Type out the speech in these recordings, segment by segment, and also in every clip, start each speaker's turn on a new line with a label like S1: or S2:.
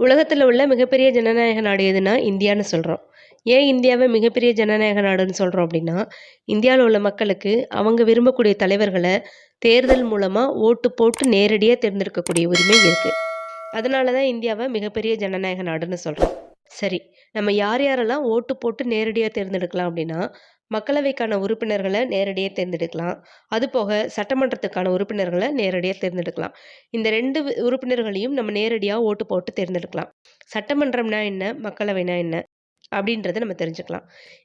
S1: உலகத்தில் உள்ள மிகப்பெரிய ஜனநாயக நாடு எதுனா இந்தியான்னு சொல்கிறோம் ஏன் இந்தியாவை மிகப்பெரிய ஜனநாயக நாடுன்னு சொல்கிறோம் அப்படின்னா இந்தியாவில் உள்ள மக்களுக்கு அவங்க விரும்பக்கூடிய தலைவர்களை தேர்தல் மூலமாக ஓட்டு போட்டு நேரடியாக தேர்ந்தெடுக்கக்கூடிய உரிமை இருக்குது அதனால தான் இந்தியாவை மிகப்பெரிய ஜனநாயக நாடுன்னு சொல்கிறோம் சரி நம்ம யார் யாரெல்லாம் ஓட்டு போட்டு நேரடியாக தேர்ந்தெடுக்கலாம் அப்படின்னா மக்களவைக்கான உறுப்பினர்களை நேரடியாக தேர்ந்தெடுக்கலாம். அதுபோக சட்டமன்றத்துக்கான உறுப்பினர்களை நேரடியாக தேர்ந்தெடுக்கலாம். இந்த ரெண்டு உறுப்பினர்களையும் நம்ம நேரடியாக ஓட்டு போட்டு தேர்ந்தெடுக்கலாம். சட்டமன்றம்னா என்ன? மக்களவைனா என்ன? அப்படின்றத நம்ம தெரிஞ்சுக்கலாம்.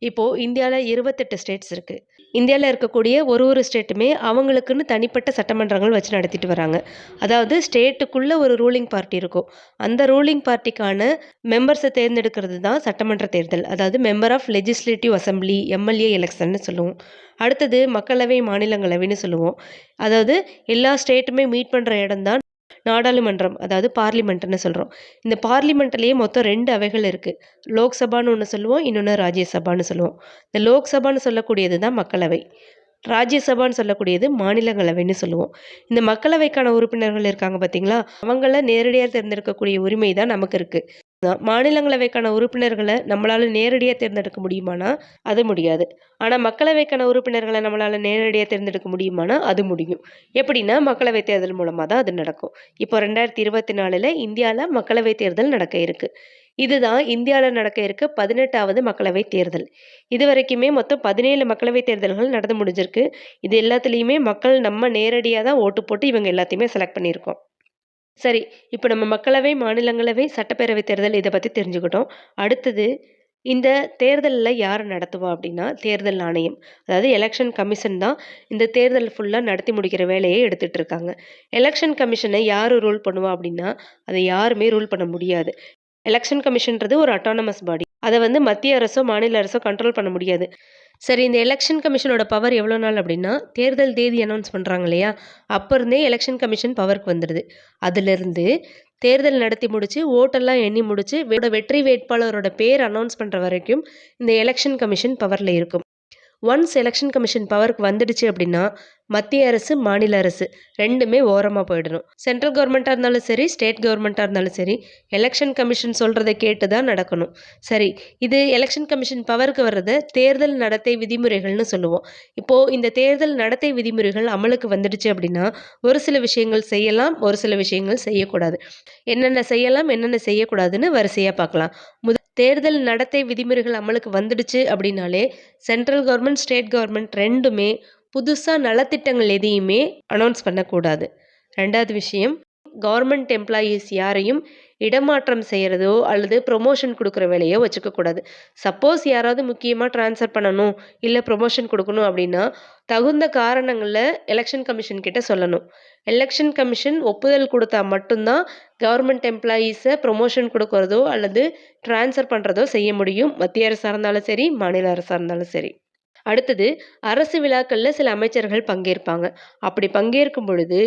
S1: இப்போது இந்தியாவில் இருபத்தெட்டு ஸ்டேட்ஸ் இருக்குது இந்தியாவில் இருக்கக்கூடிய ஒரு ஒரு ஸ்டேட்டுமே அவங்களுக்குன்னு தனிப்பட்ட சட்டமன்றங்கள் வச்சு நடத்திட்டு வராங்க. அதாவது ஸ்டேட்டுக்குள்ளே ஒரு ரூலிங் பார்ட்டி இருக்கும். அந்த ரூலிங் பார்ட்டிக்கான மெம்பர்ஸை தேர்ந்தெடுக்கிறது தான் சட்டமன்ற தேர்தல். அதாவது member of legislative assembly MLA எலெக்ஷன்னு சொல்லுவோம். அடுத்தது மக்களவை மாநிலங்களவைன்னு சொல்லுவோம். அதாவது எல்லா ஸ்டேட்டுமே மீட் பண்ணுற இடம் தான் நாடாளுமன்றம் அதாவது பார்லிமெண்ட்னு சொல்கிறோம் இந்த பார்லிமெண்ட்லேயே மொத்தம் ரெண்டு அவைகள் இருக்குது லோக்சபான்னு ஒன்று சொல்லுவோம் இன்னொன்று ராஜ்யசபான்னு சொல்லுவோம். இந்த லோக்சபான்னு சொல்லக்கூடியது தான் மக்களவை. ராஜ்யசபான்னு சொல்லக்கூடியது மாநிலங்களவைன்னு சொல்லுவோம். இந்த மக்களவைக்கான உறுப்பினர்கள் இருக்காங்க பார்த்தீங்களா அவங்கள நேரடியாக தேர்ந்தெடுக்கக்கூடிய உரிமை தான் நமக்கு இருக்குது மாநிலங்களவைக்கான உறுப்பினர்களை நம்மளால் நேரடியாக தேர்ந்தெடுக்க முடியுமானா அது முடியாது. ஆனால் மக்களவைக்கான உறுப்பினர்களை நம்மளால் நேரடியாக தேர்ந்தெடுக்க முடியுமானா அது முடியும். எப்படின்னா மக்களவை தேர்தல் மூலமாக தான் அது நடக்கும். இப்போ ரெண்டாயிரத்தி இருபத்தி நாலில் இந்தியாவில் மக்களவை தேர்தல் நடக்க இருக்கு. இதுதான் இந்தியாவில் நடக்க இருக்க பதினெட்டாவது மக்களவை தேர்தல். இது வரைக்குமே மொத்தம் பதினேழு மக்களவை தேர்தல்கள் நடந்து முடிஞ்சிருக்கு. இது எல்லாத்துலேயுமே மக்கள் நம்ம நேரடியாக தான் ஓட்டு போட்டு இவங்க எல்லாத்தையுமே செலக்ட் பண்ணியிருக்கோம். சரி இப்போ நம்ம மக்களவை மாநிலங்களவை சட்டப்பேரவை தேர்தல் இதை பற்றி தெரிஞ்சுக்கிட்டோம். அடுத்தது இந்த தேர்தலில் யார் நடத்துவா அப்படின்னா தேர்தல் ஆணையம். அதாவது எலெக்ஷன் கமிஷன் தான் இந்த தேர்தல் ஃபுல்லாக நடத்தி முடிக்கிற வேலையை எடுத்துகிட்டு இருக்காங்க எலெக்ஷன் கமிஷனை யார் ரூல் பண்ணுவா அப்படின்னா அதை யாருமே ரூல் பண்ண முடியாது. எலெக்ஷன் கமிஷன்றது ஒரு அட்டானமஸ் பாடி அதை வந்து மத்திய அரசோ மாநில அரசோ கண்ட்ரோல் பண்ண முடியாது. சரி இந்த எலெக்ஷன் கமிஷனோட பவர் எவ்வளோ நாள் அப்படின்னா தேர்தல் தேதி அனௌன்ஸ் பண்ணுறாங்க இல்லையா? அப்போ இருந்தே எலெக்ஷன் கமிஷன் பவருக்கு வந்துடுது அதிலிருந்து தேர்தல் நடத்தி முடித்து ஓட்டெல்லாம் எண்ணி முடித்து வெற்றி வேட்பாளரோட பேர் அனௌன்ஸ் பண்ணுற வரைக்கும் இந்த எலெக்ஷன் கமிஷன் பவரில் இருக்கும். ஒன்ஸ் எலெக்ஷன் கமிஷன் பவருக்கு வந்துடுச்சு அப்படின்னா மத்திய அரசு மாநில அரசு ரெண்டுமே ஓரமாக போயிடணும். சென்ட்ரல் கவர்மெண்ட்டாக இருந்தாலும் சரி ஸ்டேட் கவர்மெண்ட்டாக இருந்தாலும் சரி எலெக்ஷன் கமிஷன் சொல்கிறத கேட்டு தான் நடக்கணும். சரி இது எலெக்ஷன் கமிஷன் பவருக்கு வர்றதை தேர்தல் நடத்தை விதிமுறைகள்னு சொல்லுவோம். இப்போது இந்த தேர்தல் நடத்தை விதிமுறைகள் அமலுக்கு வந்துடுச்சு அப்படின்னா ஒரு சில விஷயங்கள் செய்யலாம் ஒரு சில விஷயங்கள் செய்யக்கூடாது. என்னென்ன செய்யலாம் என்னென்ன செய்யக்கூடாதுன்னு வரிசையாக பார்க்கலாம். தேர்தல் நடத்தை விதிமுறைகள் அமலுக்கு வந்துடுச்சு அப்படின்னாலே சென்ட்ரல் கவர்மெண்ட் ஸ்டேட் கவர்மெண்ட் ரெண்டுமே புதுசாக நலத்திட்டங்கள் எதையுமே அனௌன்ஸ் பண்ணக்கூடாது. ரெண்டாவது விஷயம் கவர்மெண்ட் எம்ப்ளாயீஸ் யாரையும் இடமாற்றம் செய்கிறதோ அல்லது ப்ரொமோஷன் கொடுக்குற வேலையோ வச்சுக்கக்கூடாது சப்போஸ் யாராவது முக்கியமாக ட்ரான்ஸ்ஃபர் பண்ணணும் இல்லை ப்ரொமோஷன் கொடுக்கணும் அப்படின்னா தகுந்த காரணங்களில் எலெக்ஷன் கமிஷன் கிட்ட சொல்லணும். எலெக்ஷன் கமிஷன் ஒப்புதல் கொடுத்தா மட்டும்தான் கவர்மெண்ட் எம்ப்ளாயீஸை ப்ரொமோஷன் கொடுக்கறதோ அல்லது ட்ரான்ஸ்ஃபர் பண்ணுறதோ செய்ய முடியும். மத்திய அரசாக இருந்தாலும் சரி மாநில அரசாக இருந்தாலும் சரி. அடுத்தது அரசு விழாக்களில் சில அமைச்சர்கள் பங்கேற்பாங்க. அப்படி பங்கேற்கும் பொழுது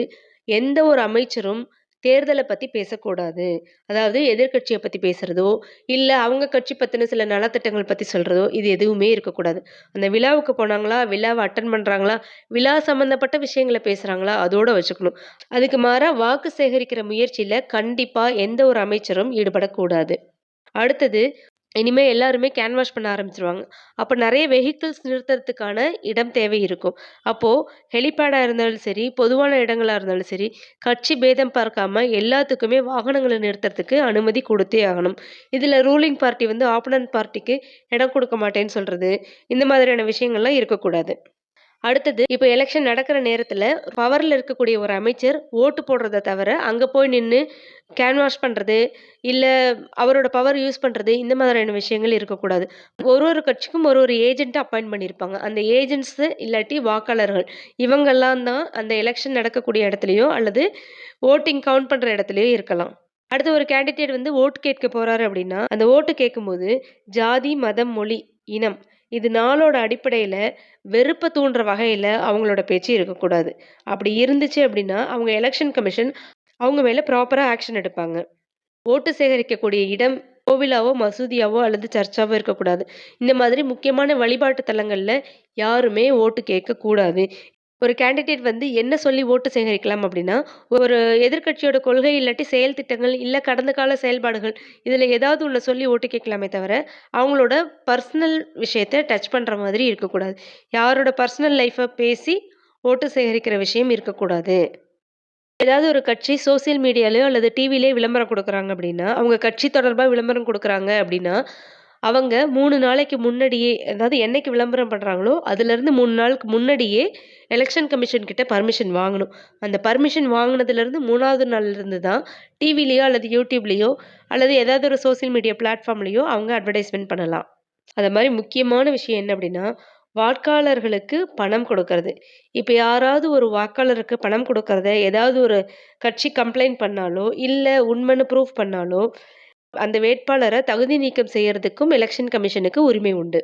S1: எந்த ஒரு அமைச்சரும் தேர்தலை பற்றி பேசக்கூடாது. அதாவது எதிர்க்கட்சியை பற்றி பேசுகிறதோ இல்லை அவங்க கட்சி பற்றின சில நலத்திட்டங்கள் பற்றி சொல்கிறதோ இது எதுவுமே இருக்கக்கூடாது. அந்த விழாவுக்கு போனாங்களா விழாவை அட்டன் பண்ணுறாங்களா விழா சம்மந்தப்பட்ட விஷயங்களை பேசுகிறாங்களா அதோட வச்சுக்கணும். அதுக்கு மாறாக வாக்கு சேகரிக்கிற முயற்சியில் கண்டிப்பாக எந்த ஒரு அமைச்சரும் ஈடுபடக்கூடாது. அடுத்தது இனிமேல் எல்லாருமே கேன்வாஷ் பண்ண ஆரம்பிச்சிருவாங்க. அப்போ நிறைய வெஹிக்கிள்ஸ் நிறுத்துறதுக்கான இடம் தேவை இருக்கும். அப்போது ஹெலிபேடாக இருந்தாலும் சரி பொதுவான இடங்களாக இருந்தாலும் சரி கட்சி பேதம் பார்க்காம எல்லாத்துக்குமே வாகனங்களை நிறுத்துறதுக்கு அனுமதி கொடுத்தே ஆகணும். இதில் ரூலிங் பார்ட்டி வந்து ஆப்போனன்ட் பார்ட்டிக்கு இடம் கொடுக்க மாட்டேன்னு சொல்கிறது இந்த மாதிரியான விஷயங்கள்லாம் இருக்கக்கூடாது. அடுத்தது இப்போ எலெக்ஷன் நடக்கிற நேரத்தில் பவரில் இருக்கக்கூடிய ஒரு அமைச்சர் ஓட்டு போடுறத தவிர அங்கே போய் நின்று கேன்வாஷ் பண்ணுறது இல்லை அவரோட பவர் யூஸ் பண்ணுறது இந்த மாதிரியான விஷயங்கள் இருக்கக்கூடாது. ஒரு ஒரு கட்சிக்கும் ஒரு ஒரு ஏஜென்ட்டை அப்பாயிண்ட் பண்ணியிருப்பாங்க அந்த ஏஜென்ட்ஸு இல்லாட்டி வாக்காளர்கள். இவங்கெல்லாம் தான் அந்த எலெக்ஷன் நடக்கக்கூடிய இடத்துலையோ அல்லது ஓட்டிங் கவுண்ட் பண்ணுற இடத்துலையோ இருக்கலாம். அடுத்து ஒரு கேண்டிடேட் வந்து ஓட்டு கேட்க போகிறாரு அப்படின்னா அந்த ஓட்டு கேட்கும்போது ஜாதி மதம் மொழி இனம் இது நாளோட அடிப்படையில் வெறுப்பை தூண்டுற வகையில் அவங்களோட பேச்சு இருக்கக்கூடாது. அப்படி இருந்துச்சு அப்படின்னா அவங்க எலெக்ஷன் கமிஷன் அவங்க மேலே ப்ராப்பராக ஆக்ஷன் எடுப்பாங்க. ஓட்டு சேகரிக்கக்கூடிய இடம் கோவிலாவோ மசூதியாவோ அல்லது சர்ச்சாவோ இருக்கக்கூடாது. இந்த மாதிரி முக்கியமான வழிபாட்டு தலங்களில் யாருமே ஓட்டு கேட்கக்கூடாது. ஒரு கேண்டிடேட் வந்து என்ன சொல்லி ஓட்டு சேகரிக்கலாம் அப்படின்னா, ஒரு எதிர்க்கட்சியோட கொள்கை இல்லாட்டி செயல் திட்டங்கள், இல்லை கடந்த கால செயல்பாடுகள், இதில் ஏதாவது ஒன்று சொல்லி ஓட்டு கேட்கலாமே தவிர, அவங்களோட பர்சனல் விஷயத்த டச் பண்ணுற மாதிரி இருக்கக்கூடாது. யாரோட பர்சனல் லைஃப்பை பேசி ஓட்டு சேகரிக்கிற விஷயம் இருக்கக்கூடாது. ஏதாவது ஒரு கட்சி சோசியல் மீடியாலேயோ அல்லது டிவிலேயோ விளம்பரம் கொடுக்குறாங்க அப்படின்னா, அவங்க கட்சி தொடர்பாக விளம்பரம் கொடுக்குறாங்க அப்படின்னா, அவங்க மூணு நாளைக்கு முன்னாடியே அதாவது என்றைக்கு விளம்பரம் பண்ணுறாங்களோ அதுலேருந்து மூணு நாளுக்கு முன்னாடியே எலெக்ஷன் கமிஷன் கிட்ட பர்மிஷன் வாங்கணும். அந்த பர்மிஷன் வாங்கினதுலேருந்து மூணாவது நாள்லேருந்து தான் டிவிலேயோ அல்லது யூடியூப்லேயோ அல்லது ஏதாவது ஒரு சோசியல் மீடியா பிளாட்ஃபார்ம்லேயோ அவங்க அட்வர்டைஸ்மெண்ட் பண்ணலாம். அது மாதிரி முக்கியமான விஷயம் என்ன அப்படின்னா, வாக்காளர்களுக்கு பணம் கொடுக்கறது. இப்போ யாராவது ஒரு வாக்காளருக்கு பணம் கொடுக்கறத ஏதாவது ஒரு கட்சி கம்ப்ளைண்ட் பண்ணாலோ, இல்லை உண்மைன்னு ப்ரூஃப் பண்ணாலோ, அந்த வேட்பாளரை தகுதி நீக்கம் செய்யறதுக்கும் எலக்ஷன் கமிஷனுக்கு உரிமை உண்டு.